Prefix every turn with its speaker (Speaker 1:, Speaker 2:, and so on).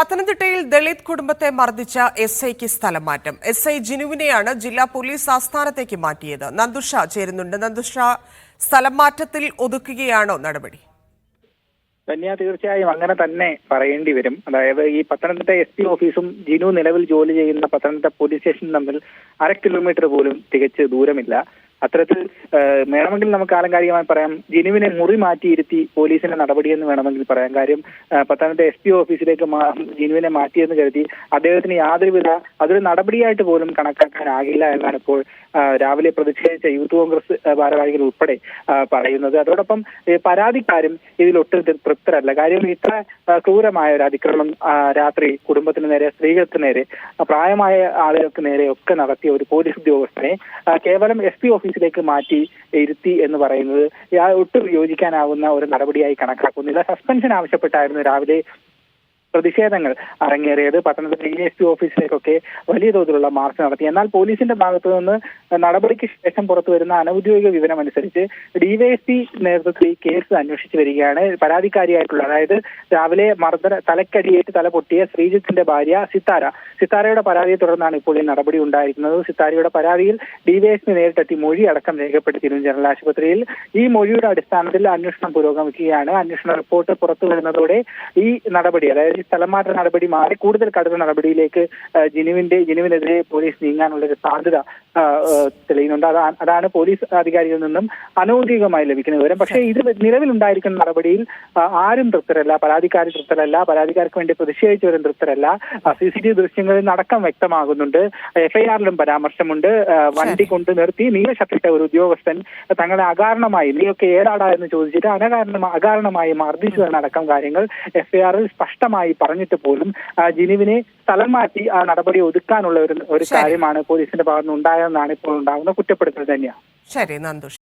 Speaker 1: പത്തനംതിട്ടയിൽ ദളിത് കുടുംബത്തെ മർദ്ദിച്ച എസ് ഐക്ക് സ്ഥലം മാറ്റം എസ് ഐ ജിനുവിനെയാണ് ജില്ലാ പോലീസ് ആസ്ഥാനത്തേക്ക് മാറ്റിയത്. നന്ദുഷ ചേരുന്നുണ്ട്. നന്ദുഷ സ്ഥലം മാറ്റത്തിൽ ഒതുക്കുകയാണോ നടപടി?
Speaker 2: ധന്യ തീർച്ചയായും അങ്ങനെ തന്നെ പറയേണ്ടി വരും. അതായത് ഈ പത്തനംതിട്ട എസ് പി ഓഫീസും ജിനു നിലവിൽ ജോലി ചെയ്യുന്ന പത്തനംതിട്ട പോലീസ് സ്റ്റേഷനും തമ്മിൽ അര കിലോമീറ്റർ പോലും തികച്ച് ദൂരമില്ല. അത്തരത്തിൽ വേണമെങ്കിൽ നമുക്ക് ആലങ്കാരികമായി പറയാം ജിനുവിനെ മുറി മാറ്റിയിരുത്തി പോലീസിന്റെ നടപടിയെന്ന് വേണമെങ്കിൽ പറയാം. കാര്യം പത്തനംതിട്ട എസ് പി ഓഫീസിലേക്ക് ജിനുവിനെ മാറ്റിയെന്ന് കരുതി അദ്ദേഹത്തിന് യാതൊരുവിധ അതൊരു നടപടിയായിട്ട് പോലും കണക്കാക്കാനാകില്ല എന്നാണ് ഇപ്പോൾ രാവിലെ പ്രതിഷേധിച്ച യൂത്ത് കോൺഗ്രസ് ഭാരവാഹികൾ ഉൾപ്പെടെ പറയുന്നത്. അതോടൊപ്പം പരാതിക്കാരും ഇതിൽ ഒട്ടും തൃപ്തരല്ല. കാര്യം ഇത്ര ക്രൂരമായ ഒരു അതിക്രമം രാത്രി കുടുംബത്തിന് നേരെ സ്ത്രീകൾക്ക് നേരെ പ്രായമായ ആളുകൾക്ക് നേരെ ഒക്കെ നടത്തിയ ഒരു പോലീസ് ഉദ്യോഗസ്ഥനെ കേവലം എസ് പി ഓഫീസിലേക്ക് മാറ്റി ഇരുത്തി എന്ന് പറയുന്നത് ഒട്ടും യോജിക്കാനാവുന്ന ഒരു നടപടിയായി കണക്കാക്കുന്നില്ല. സസ്പെൻഷൻ ആവശ്യപ്പെട്ടായിരുന്നു രാവിലെ പ്രതിഷേധങ്ങൾ അരങ്ങേറിയത്. പട്ടണത്തിലെ ഡി എസ് പി ഓഫീസിലേക്കൊക്കെ വലിയ തോതിലുള്ള മാർച്ച് നടത്തി. എന്നാൽ പോലീസിന്റെ ഭാഗത്തു നിന്ന് നടപടിക്ക് ശേഷം പുറത്തു വരുന്ന അനൌദ്യോഗിക വിവരം അനുസരിച്ച് ഡിവൈഎസ്പി നേതൃത്വത്തിൽ ഈ കേസ് അന്വേഷിച്ചു വരികയാണ് പരാതിക്കാരിയായിട്ടുള്ള അതായത് രാവിലെ മർദ്ദന തലക്കടിയേറ്റ് തല പൊട്ടിയ ശ്രീജിത്തിന്റെ ഭാര്യ സിത്താര. സിത്താരയുടെ പരാതിയെ തുടർന്നാണ് ഇപ്പോൾ ഈ നടപടി ഉണ്ടായിരിക്കുന്നത് സിത്താരയുടെ പരാതിയിൽ ഡിവൈഎസ്പി നേരിട്ടെത്തി മൊഴി അടക്കം രേഖപ്പെടുത്തിയിരുന്നു ജനറൽ ആശുപത്രിയിൽ. ഈ മൊഴിയുടെ അടിസ്ഥാനത്തിൽ അന്വേഷണം പുരോഗമിക്കുകയാണ്. അന്വേഷണ റിപ്പോർട്ട് പുറത്തു വരുന്നതോടെ ഈ നടപടി അതായത് ഈ സ്ഥലമാറ്റ നടപടി മാറി കൂടുതൽ കടുത്ത നടപടിയിലേക്ക് ജിനുവിന്റെ ജിനുവിനെതിരെ പോലീസ് നീങ്ങാനുള്ള ഒരു സാധ്യത തെളിയുന്നുണ്ട്. അതാണ് അതാണ് പോലീസ് അധികാരികളിൽ നിന്നും അനൗദ്യോഗികമായി ലഭിക്കുന്ന വിവരം. പക്ഷേ ഇത് നിലവിലുണ്ടായിരിക്കുന്ന നടപടിയിൽ ആരും തൃപ്തരല്ല. പരാതിക്കാർ തൃപ്തരല്ല. പരാതിക്കാർക്ക് വേണ്ടി പ്രതിഷേധിച്ചവരും തൃപ്തരല്ല. സി സി ടി വി ദൃശ്യങ്ങളിൽ നടക്കം വ്യക്തമാകുന്നുണ്ട്. എഫ്ഐആറിലും പരാമർശമുണ്ട്. വണ്ടി കൊണ്ട് നിർത്തി നീല ഷർട്ടിട്ട ഒരു ഉദ്യോഗസ്ഥൻ തങ്ങളെ അകാരണമായി നീയൊക്കെ ഏതാടാ എന്ന് ചോദിച്ചിട്ട് അനകാരണം അകാരണമായി മർദ്ദിച്ചു എന്നടക്കം കാര്യങ്ങൾ. എഫ്ഐആറിൽ സ്പഷ്ടമായി പറഞ്ഞിട്ട് പോലും ജിനുവിനെ സ്ഥലം മാറ്റി ആ നടപടി ഒതുക്കാനുള്ള ഒരു ഒരു കാര്യമാണ് പോലീസിന്റെ ഭാഗത്തുനിന്ന് ഉണ്ടായതെന്നാണ് ഇപ്പോൾ ഉണ്ടാകുന്ന കുറ്റപ്പെടുത്തൽ തന്നെയാണ്.
Speaker 1: ശരി നന്ദുഷ